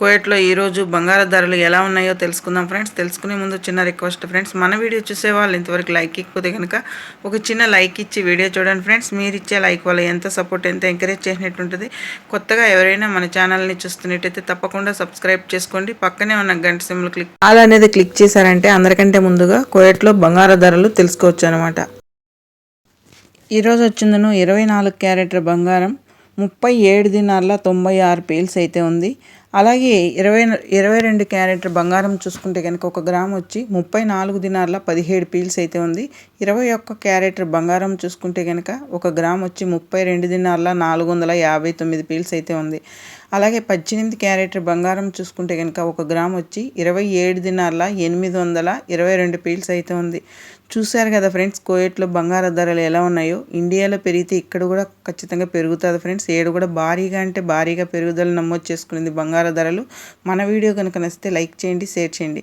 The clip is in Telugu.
కోయట్లో ఈరోజు బంగారు ధరలు ఎలా ఉన్నాయో తెలుసుకుందాం ఫ్రెండ్స్. తెలుసుకునే ముందు చిన్న రిక్వెస్ట్ ఫ్రెండ్స్. మన వీడియో చూసే వాళ్ళు ఇంతవరకు లైక్ ఇకపోతే కనుక ఒక చిన్న లైక్ ఇచ్చి వీడియో చూడండి ఫ్రెండ్స్. మీరు ఇచ్చే లైక్ వల్ల ఎంత సపోర్ట్ ఎంత ఎంకరేజ్ చేసినట్టు ఉంటుంది. కొత్తగా ఎవరైనా మన ఛానల్ని చూస్తున్నట్టయితే తప్పకుండా సబ్స్క్రైబ్ చేసుకోండి. పక్కనే ఉన్న గంట సిమ్లు క్లిక్ ఆల్ అనేది క్లిక్ చేశారంటే అందరికంటే ముందుగా కోయట్లో బంగారు ధరలు తెలుసుకోవచ్చు అనమాట ఈరోజు వచ్చిందను ఇరవై నాలుగు క్యారెట్ల బంగారం ముప్పై ఏడు దినాల తొంభై ఆరు పీల్స్ అయితే ఉంది. అలాగే ఇరవై ఇరవై రెండు క్యారెట్ బంగారం చూసుకుంటే కనుక ఒక గ్రామ్ వచ్చి ముప్పై నాలుగు దినార్ల పదిహేడు పీల్స్ అయితే ఉంది. ఇరవై ఒక్క క్యారెట్ బంగారం చూసుకుంటే కనుక ఒక గ్రామ్ వచ్చి ముప్పై రెండు దినార్ల నాలుగు వందల యాభై తొమ్మిది పీల్స్ అయితే ఉంది. అలాగే పద్దెనిమిది క్యారెట్ బంగారం చూసుకుంటే కనుక ఒక గ్రామ్ వచ్చి ఇరవై ఏడు దినార్ల ఎనిమిది వందల ఇరవై రెండు పీల్స్ అయితే ఉంది. చూశారు కదా ఫ్రెండ్స్ కోయట్లో బంగారు ధరలు ఎలా ఉన్నాయో? ఇండియాలో పెరిగితే ఇక్కడ కూడా ఖచ్చితంగా పెరుగుతుంది ఫ్రెండ్స్. ఏడు కూడా భారీగా అంటే భారీగా పెరుగుదల నమోదు చేసుకునేది బంగారు ధరలు. మన వీడియో కనుక నచ్చితే లైక్ చేయండి షేర్ చేయండి.